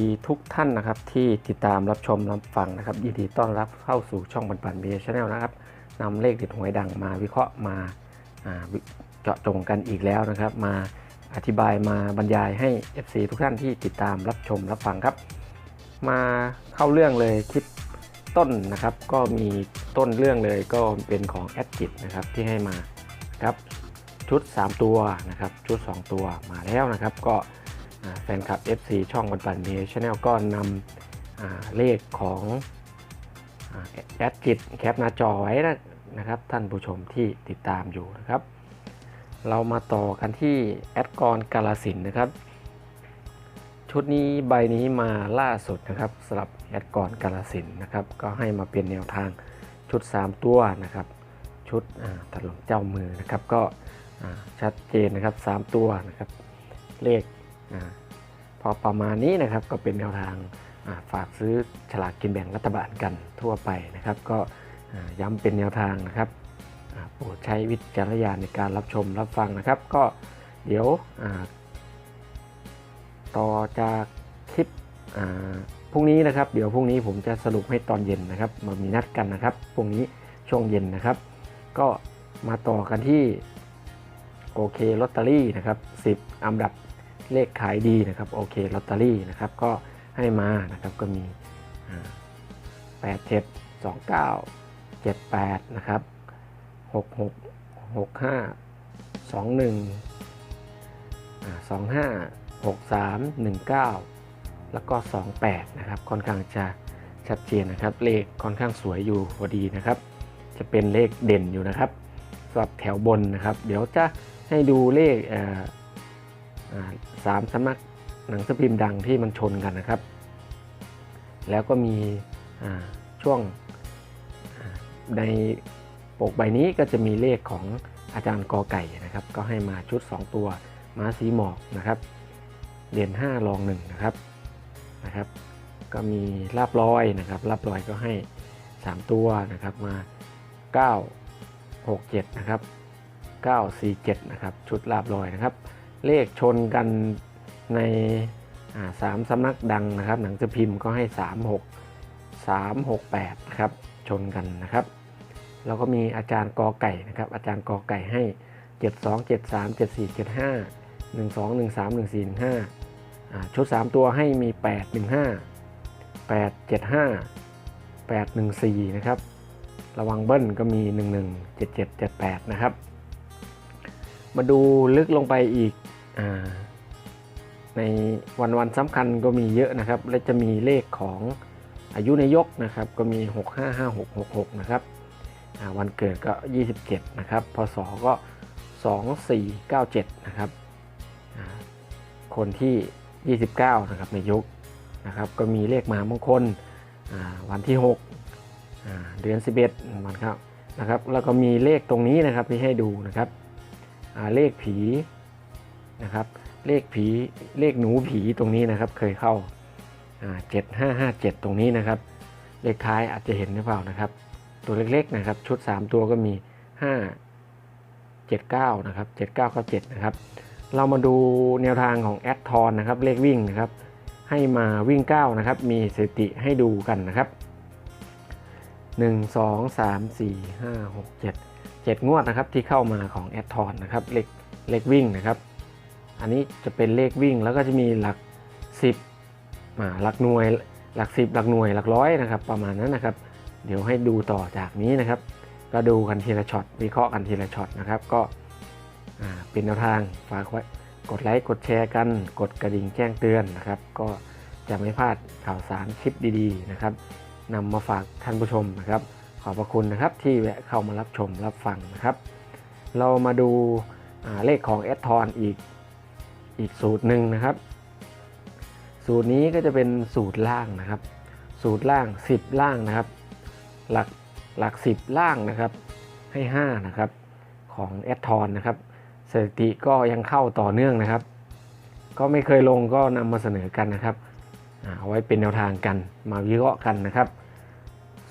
ดีทุกท่านนะครับ ที่ติดตามรับชมรับฟังนะครับ ยินดีต้อนรับเข้าสู่ช่องบันปันเบียร์ชาแนลนะครับนำเลขเด็ดหวยดังมาวิเคราะห์มาเจาะจงกันอีกแล้วนะครับ มาอธิบายมาบรรยายให้ FC ทุกท่านที่ติดตามรับชมรับฟังครับ มาเข้าเรื่องเลยคลิปต้นนะครับ ก็มีต้นเรื่องเลยก็เป็นของแอดจิตนะครับที่ให้มาครับชุด 3 ตัวนะครับชุด 2 ตัวมาแล้วนะครับ ก็ แฟนคลับ FC ช่องวันปันเมียชาแนลก็นำเลขของอแอดกิจแคปหน้าจอไว้นะนะครับท่านผู้ชมที่ติดตามอยู่นะครับ เรามาต่อกันที่แอดกรกาลสินนะครับ ชุดนี้ใบนี้มาล่าสุดนะครับสำหรับแอดกรกาลสินนะครับ ก็ให้มาเป็นแนวทางชุด 3 ตัวนะครับ ชุดถล่มเจ้ามือนะครับ ก็ชัดเจนนะครับ 3 ตัวนะครับ เลข พอประมาณนี้นะครับก็เป็นแนวทางฝากซื้อฉลากกินแบ่งรัฐบาลกันทั่วไปนะครับ ก็ย้ำเป็นแนวทางนะครับโปรดใช้วิจารณญาณในการรับชมรับฟังนะครับ ก็เดี๋ยวต่อจากคลิปพรุ่งนี้นะครับ เดี๋ยวพรุ่งนี้ผมจะสรุปให้ตอนเย็นนะครับมามีนัดกันนะครับพรุ่งนี้ช่วงเย็นนะครับ ก็มาต่อกันที่โอเคลอตเตอรี่นะครับ 10 อันดับ เลขขายดีนะครับโอเคลอตเตอรี่นะครับก็ให้มานะครับก็มีแปดเจ็ดสองเก้าเจ็ดแปดนะครับหกหกหกห้าสองหนึ่งสองห้าหกสามหนึ่งเก้าแล้วก็สองแปดนะครับ ค่อนข้างจะชัดเจนนะครับ เลขค่อนข้างสวยอยู่พอดีนะครับ จะเป็นเลขเด่นอยู่นะครับสำหรับแถวบนนะครับ เดี๋ยวจะให้ดูเลข สามสำนักหนังสือพิมพ์ดังที่มันชนกันนะครับ แล้วก็มีช่วงในปกใบนี้ก็จะมีเลขของอาจารย์กอไก่นะครับ ก็ให้มาชุด 2 ตัวม้าสีหมอกนะครับเด่น5รอง1นะครับนะครับ ก็มีลาบลอยนะครับลาบลอยก็ให้ 3 ตัวนะครับมา 9 6 7นะครับ9 4 7นะครับชุดลาบลอยนะครับ เลขชนกันในสามสำนักดังนะครับ หนังสือพิมพ์ก็ให้ 3 6 3 6 8นะครับชนกันนะครับ แล้วก็มีอาจารย์กอไก่นะครับ อาจารย์กอไก่ให้ 7 2 7 3 7 4 7 5 1 2 1 3 1 4 1 5อ่าชุด 3 ตัวให้มี 8 1 5 8 7 5 8 1 4 นะครับ ระวังเบิ้ลก็มี 1 1 7 7 7 8 นะครับ มาดูลึกลงไปอีก ในวันวันสำคัญก็มีเยอะนะครับ และจะมีเลขของอายุนายกนะครับ ก็มี 655666 นะครับวันเกิดก็ 27 นะครับพศก็ 2497 นะครับ คนที่ 29 นะครับในยุคนะครับ ก็มีเลขมามงคลวันที่ 6 เดือน 11 วันครับนะครับ แล้วก็มีเลขตรงนี้นะครับที่ให้ดูนะครับเลขผี นะครับ เลขผีเลขหนูผีตรงนี้นะครับ เคยเข้าเจ็ดห้าห้าเจ็ดตรงนี้นะครับ เลขท้ายอาจจะเห็นหรือเปล่านะครับ ตัวเล็กๆนะครับ ชุด 3 ตัวก็มี 5 7 9นะครับ7 9 9 7นะครับ เรามาดูแนวทางของแอดทอนนะครับ เลขวิ่งนะครับ ให้มาวิ่ง 9 นะครับ มีสถิติให้ดูกันนะครับ 1 2 3 4 5 6 7 7 งวดนะครับที่เข้ามาของแอดทอนนะครับ เลขเลขวิ่งนะครับ อันนี้จะเป็นเลขวิ่งแล้วก็จะมีหลัก 10อ่าหลักหน่วยหลัก 10 หลักหน่วยหลักร้อยนะครับ ประมาณนั้นนะครับ เดี๋ยวให้ดูต่อจากนี้นะครับ ก็ดูกันทีละช็อตวิเคราะห์กันทีละช็อตนะครับ ก็เป็นแนวทางฝากไว้กดไลค์กดแชร์กัน กดกระดิ่งแจ้งเตือนนะครับ ก็จะไม่พลาดข่าวสารคลิปดีๆนะครับนำมาฝากท่านผู้ชมนะครับ ขอบพระคุณนะครับที่แวะเข้ามารับชมรับฟังนะครับ เรามาดูเลขของแอดทอนอีก อีกสูตรหนึ่งนะครับ สูตรนี้ก็จะเป็นสูตรล่างนะครับ สูตรล่าง 10 ล่างนะครับ หลักหลัก 10 ล่างนะครับ ให้ 5 นะครับของแอดทอนนะครับสถิติก็ยังเข้าต่อเนื่องนะครับ ก็ไม่เคยลงก็นำมาเสนอกันนะครับเอาไว้เป็นแนวทางกันมาวิเคราะห์กันนะครับ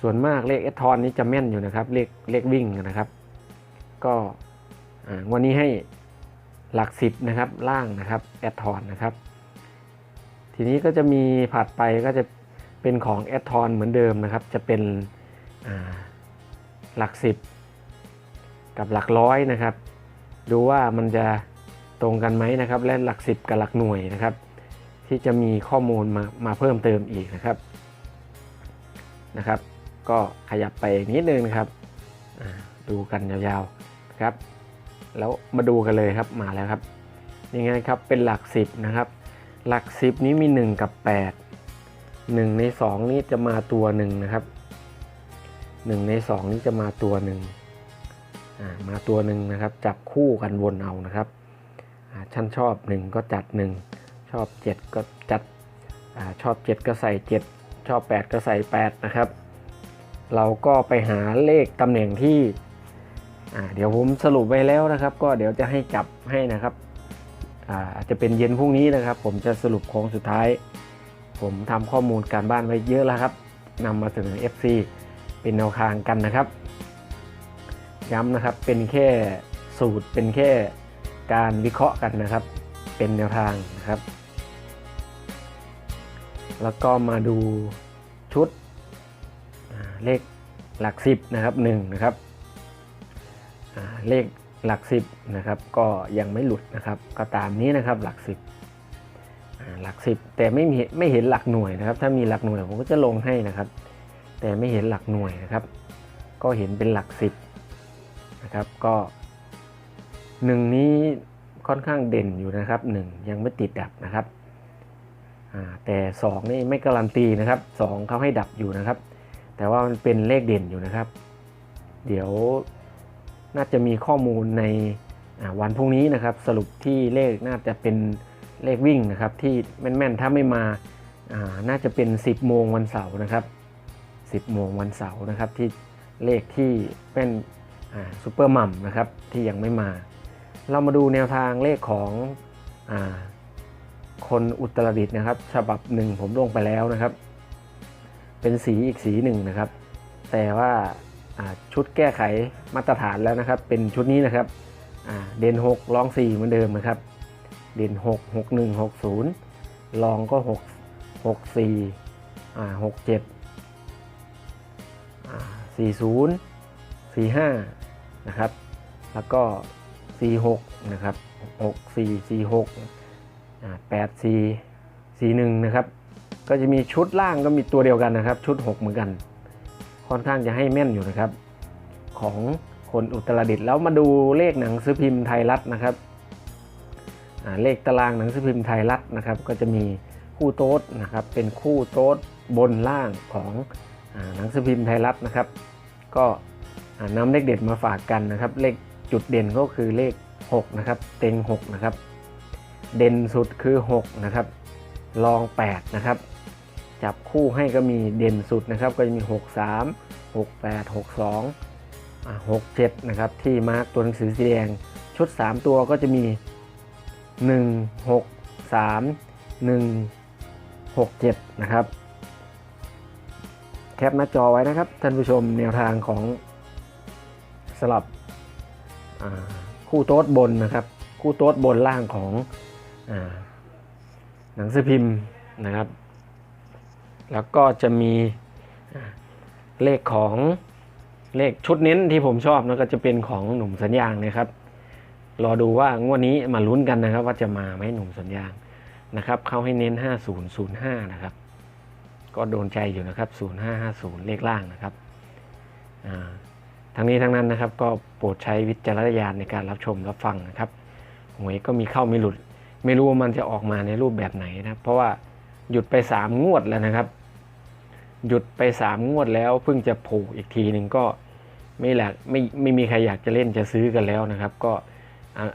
ส่วนมากเลขแอดทอนนี้จะแม่นอยู่นะครับเลขเลขวิ่งนะครับ ก็วันนี้ให้ หลักสิบนะครับ ล่างนะครับแอดทอนนะครับ ทีนี้ก็จะมีผัดไปก็จะเป็นของแอดทอนเหมือนเดิมนะครับ จะเป็นหลักสิบกับหลักร้อยนะครับ ดูว่ามันจะตรงกันไหมนะครับ และหลักสิบกับหลักหน่วยนะครับ ที่จะมีข้อมูลมามาเพิ่มเติมอีกนะครับนะครับ ก็ขยับไปนิดนึงนะครับดูกันยาวๆนะครับ แล้วมาดูกันเลยครับมาแล้วครับยังไงครับเป็นหลักสิบนะครับ หลักสิบนี้มี 1 กับ 8 1 ใน 2 นี้จะมาตัวหนึ่งนะครับ 1 ใน 2 นี้จะมาตัวหนึ่งมาตัวหนึ่งนะครับ จับคู่กันวนเอานะครับอ่าท่านชอบ 1 ก็จัด 1 ชอบ 7 ก็จัดอชอบ 7 ก็ใส่ 7 ชอบ 8 ก็ใส่ 8 นะครับ เราก็ไปหาเลขตำแหน่งที่ เดี๋ยวผมสรุปไว้แล้วนะครับ ก็เดี๋ยวจะให้จับให้นะครับอาจจะเป็นเย็นพรุ่งนี้นะครับ ผมจะสรุปโค้งสุดท้าย ผมทำข้อมูลการบ้านไว้เยอะแล้วครับนำมาเสนอ FC เป็นแนวทางกันนะครับ ย้ำนะครับเป็นแค่สูตรเป็นแค่การวิเคราะห์กันนะครับ เป็นแนวทางนะครับ แล้วก็มาดูชุดเลขหลักสิบนะครับหนึ่งนะครับ เลขหลักสิบนะครับก็ยังไม่หลุดนะครับ ก็ตามนี้นะครับหลักสิบหลักสิบแต่ไม่มีไม่เห็นหลักหน่วยนะครับ ถ้ามีหลักหน่วยผมก็จะลงให้นะครับ แต่ไม่เห็นหลักหน่วยนะครับ ก็เห็นเป็นหลักสิบนะครับก็หนึ่งนี้ค่อนข้างเด่นอยู่นะครับหนึ่งยังไม่ติดดับนะครับแต่สองนี่ไม่การันตีนะครับสองเขาให้ดับอยู่นะครับ แต่ว่ามันเป็นเลขเด่นอยู่นะครับ เดี๋ยว น่าจะมีข้อมูลในวันพรุ่งนี้นะครับ สรุปที่เลขน่าจะเป็นเลขวิ่งนะครับ ที่แม่นๆถ้าไม่มาน่าจะเป็น 10 โมงวันเสาร์นะครับ 10 โมงวันเสาร์นะครับที่เลขที่เป็นซูเปอร์มัมนะครับที่ยังไม่มา เรามาดูแนวทางเลขของอคนอุตรดิตนะครับ ฉบับหนึ่งผมลงไปแล้วนะครับ เป็นสีอีกสีหนึ่งนะครับ แต่ว่า ชุดแก้ไขมาตรฐานแล้วนะครับ เป็นชุดนี้นะครับเด่น6ลอง 4 เหมือนเดิมนะครับ เด่น 6 6 1 6 0 ลองก็ 6 6 4อ่า6 7อ่า4 0 4 5 นะครับ แล้วก็ 4 6 นะครับ 6 4 4 6อ่า8 4 4 1 นะครับ ก็จะมีชุดล่างก็มีตัวเดียวกันนะครับ ชุด 6 เหมือนกัน ค่อนข้างจะให้แม่นอยู่นะครับ ของคนอุตรดิตถ์แล้วมาดูเลขหนังสือพิมพ์ไทยรัฐนะครับเลขตารางหนังสือพิมพ์ไทยรัฐนะครับ ก็จะมีคู่โต๊ดนะครับ เป็นคู่โต๊ดบนล่างของอหนังสือพิมพ์ไทยรัฐนะครับ ก็อ่านำเลขเด็ดมาฝากกันนะครับ เลขจุดเด่นก็คือเลข 6 นะครับ เต็ง 6 นะครับ เด่นสุดคือ 6 นะครับรอง 8 นะครับ จับคู่ให้ก็มีเด่นสุดนะครับ ก็จะมี 6 3 6 8 6 2อ่า6 7 นะครับ ที่มาร์กตัวหนังสือสีแดง ชุด 3 ตัวก็จะมี 1 6 3 1 6 7 นะครับ แคปหน้าจอไว้นะครับ ท่านผู้ชมแนวทางของสลับคู่โต๊ดบนนะครับ คู่โต๊ดบนล่างของอหนังสือพิมพ์นะครับ แล้วก็จะมี เลขของเลขชุดเน้นที่ผมชอบนะก็จะเป็นของหนุ่มสัญญางนะครับ รอดูว่างวดนี้มาลุ้นกันนะครับ ว่าจะมาไหมหนุ่มสัญญางนะครับ เข้าให้เน้น 5005 นะครับ ก็โดนใจอยู่นะครับ 0550 เลขล่างนะครับอ่าทั้งนี้ทั้งนั้นนะครับ ก็โปรดใช้วิจารณญาณในการรับชมรับฟังนะครับหวยก็มีเข้ามีหลุด ไม่รู้ว่ามันจะออกมาในรูปแบบไหนนะเพราะว่าหยุดไป 3 งวดแล้วนะครับ หยุดไป3งวดแล้วเพิ่งจะผล่อีกทีหนึ่งก็ไม่แหละไม่ไม่มีใครอยากจะเล่นจะซื้อกันแล้วนะครับ ก็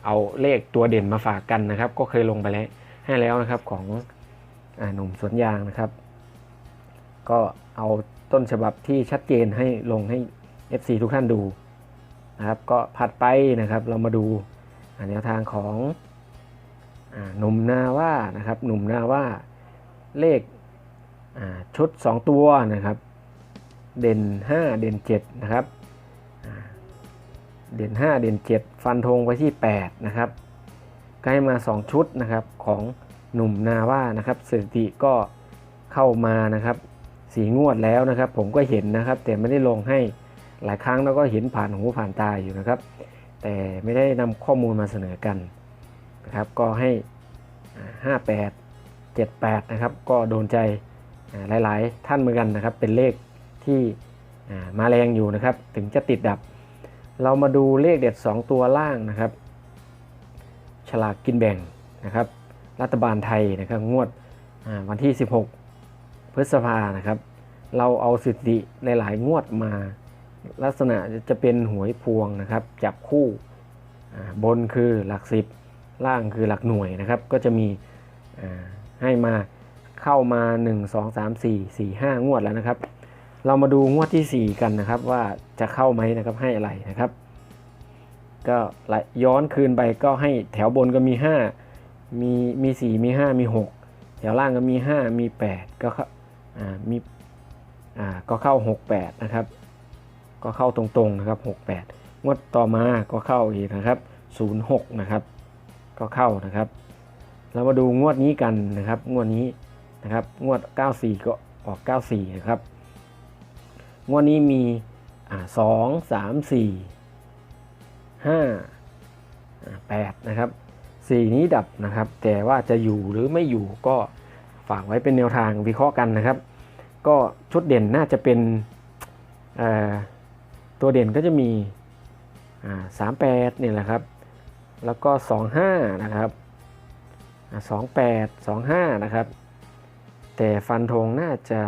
เอาเลขตัวเด่นมาฝากกันนะครับ ก็เคยลงไปแล้วให้แล้วนะครับของอหนุ่มสวนยางนะครับ ก็เอาต้นฉบับที่ชัดเจนให้ลงให้ FC ทุกท่านดูนะครับ ก็ผัดไปนะครับเรามาดูแนวทางของอหนุ่มนาว่านะครับ หนุ่มนาว่าเลข ชุด 2 ตัวนะครับ เด่น 5 เด่น 7 นะครับอ่าเด่น 5 เด่น 7 ฟันธงไปที่ 8 นะครับก็ให้มา 2 ชุดนะครับของหนุ่มนาว่านะครับสถิติก็เข้ามานะครับสีงวดแล้วนะครับ ผมก็เห็นนะครับ แต่ไม่ได้ลงให้หลายครั้งแล้วก็เห็นผ่านหูผ่านตาอยู่นะครับ แต่ไม่ได้นำข้อมูลมาเสนอกันนะครับ ก็ให้อ่า58 78 นะครับ ก็โดนใจ หลาย ๆ ท่านเหมือนกันนะครับ เป็นเลขที่มาแรงอยู่นะครับ ถึงจะติดดับ เรามาดูเลขเด็ด 2 ตัวล่างนะครับ ฉลากกินแบ่งนะครับ รัฐบาลไทยนะครับ งวดวันที่ 16 พฤษภานะครับ เราเอาสถิติหลายๆงวดมา ลักษณะจะเป็นหวยพวงนะครับ จับคู่บนคือหลักสิบล่างคือหลักหน่วยนะครับ ก็จะมีให้มา เข้ามา 1 2 3 4 4 5 งวดแล้วนะครับ เรามาดูงวดทีสี่ 4 กันนะครับ ว่าจะเข้าไหมนะครับให้อะไรนะครับ ก็ไหลย้อนคืนไปก็ให้แถวบนก็มี 5 มีมี 4 มี 5 มี 6 แถวล่างก็มี 5 มี 8 ก็เข้าอ่ามีอ่าก็เข้า 68 นะครับ ก็เข้าตรงๆนะครับ 68 งวดต่อมาก็เข้าอีกนะครับ 06 นะครับ ก็เข้านะครับเรามาดูงวดนี้กันนะครับ งวดนี้ นะครับ งวด 94 ก็ออก 94 นะครับ งวดนี้มีอ่า2 3 4 5 8นะครับ4นี้ดับนะครับ แต่ว่าจะอยู่หรือไม่อยู่ก็ฝากไว้เป็นแนวทางวิเคราะห์กันนะครับ ก็ชุดเด่นน่าจะเป็นตัวเด่นก็จะมีสามแปดนี่แหละครับ แล้วก็สองห้านะครับสองแปดสองห้านะครับ แต่ฟันธงน่าจะ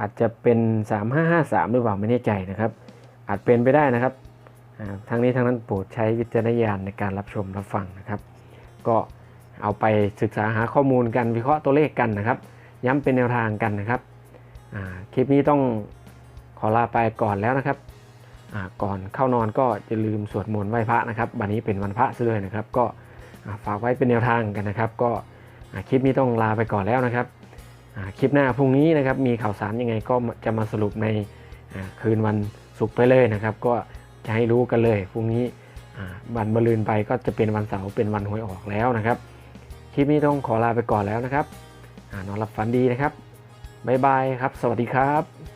อาจจะเป็นสามห้าห้าสามหรือเปล่าไม่แน่ใจนะครับ อาจเป็นไปได้นะครับอ่าทั้งนี้ทั้งนั้นโปรดใช้วิจารณญาณในการรับชมรับฟังนะครับ ก็เอาไปศึกษาหาข้อมูลกันวิเคราะห์ตัวเลขกันนะครับ ย้ำเป็นแนวทางกันนะครับคลิปนี้ต้องขอลาไปก่อนแล้วนะครับก่อนเข้านอนก็อย่าลืมสวดมนต์ไหว้พระนะครับ วันนี้เป็นวันพระซะด้วยนะครับ ก็ฝากไว้เป็นแนวทางกันนะครับ ก็ คลิปนี้ต้องลาไปก่อนแล้วนะครับคลิปหน้าพรุ่งนี้นะครับมีข่าวสารยังไงก็จะมาสรุปในคืนวันศุกร์ไปเลยนะครับ ก็จะให้รู้กันเลยพรุ่งนี้วันมะรืนไปก็จะเป็นวันเสาร์เป็นวันหวยออกแล้วนะครับ คลิปนี้ต้องขอลาไปก่อนแล้วนะครับอนอนหลับฝันดีนะครับบ๊ายบายครับ สวัสดีครับ